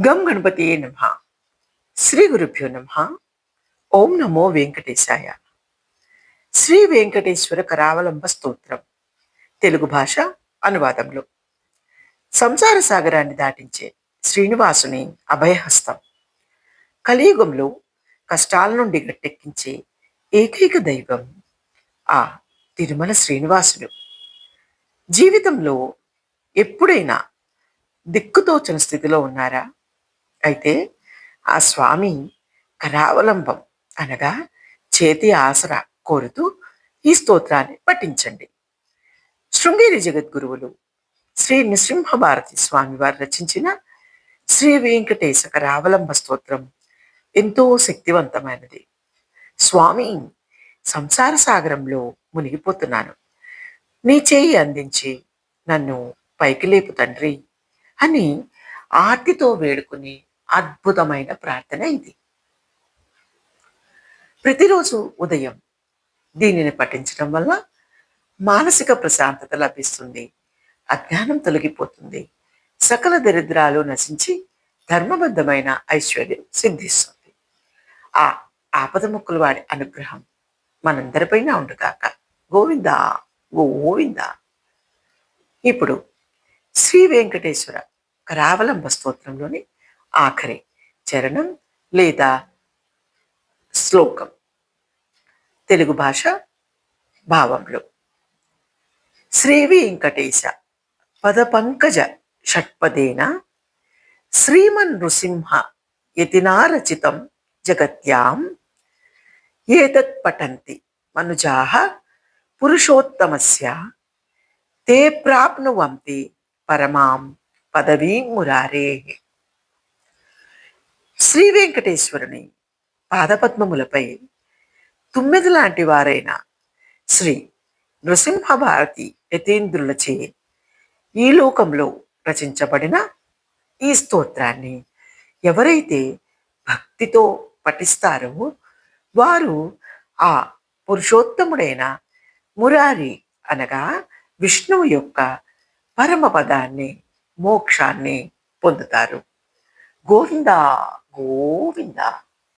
గం గణపతి నమ. శ్రీ గురుభ్యో నమ. ఓం నమో వెంకటేశాయ. శ్రీ వెంకటేశ్వర కరావలంబ స్తోత్రం. తెలుగు భాష అనువాదంలో. సంసార సాగరాన్ని దాటించే శ్రీనివాసుని అభయహస్తం. కలియుగంలో కష్టాల నుండి గట్టెక్కించే ఏకైక దైవం ఆ తిరుమల శ్రీనివాసుడు. జీవితంలో ఎప్పుడైనా దిక్కుతోచని స్థితిలో ఉన్నారా? అయితే ఆ స్వామి కరావలంబం అనగా చేతి ఆసరా కోరుతూ ఈ స్తోత్రాన్ని పఠించండి. శృంగేరి జగద్గురువులు శ్రీ నృసింహ భారతి స్వామి వారు రచించిన శ్రీ వెంకటేశ కరావలంబ స్తోత్రం ఎంతో శక్తివంతమైనది. స్వామి సంసార సాగరంలో మునిగిపోతున్నాను. నీ చేయి అందించి నన్ను పైకి లేపు తండ్రి అని ఆర్తితో వేడుకుని అద్భుతమైన ప్రార్థన ఇది. ప్రతిరోజు ఉదయం దీనిని పఠించడం వల్ల మానసిక ప్రశాంతత లభిస్తుంది అజ్ఞానం తొలగిపోతుంది సకల దరిద్రాలు నశించి ధర్మబద్ధమైన ఐశ్వర్యం సిద్ధిస్తుంది. ఆ ఆపద ముక్కులు వాడి అనుగ్రహం మనందరిపైన ఉండుగాక. గోవింద గోవింద. ఇప్పుడు శ్రీ వెంకటేశ్వర కరావలంబ స్తోత్రంలోని ఆఖరి చరణం లేదా శ్లోకం. తెలుగు భాష భావంలో. శ్రీ వెంకటేశ పద పంకజ షట్పదేన శ్రీమన్ నృసింహ యతినారచితం జగత్యాం. ఏతత్ పఠంతి మనుజాః పురుషోత్తమస్య. తే ప్రాప్నువంతి పరమాం పదవీం మురారే. శ్రీ వెంకటేశ్వరుని పాదపద్మములపై తుమ్మెద లాంటి వారైన శ్రీ నృసింహ భారతి యతీంద్రులచే ఈ లోకంలో రచించబడిన ఈ స్తోత్రాన్ని ఎవరైతే భక్తితో పఠిస్తారో వారు ఆ పురుషోత్తముడైన మురారి అనగా విష్ణువు యొక్క పరమపదాన్ని మోక్షాన్ని పొందుతారు. గోవిందా! గోవింద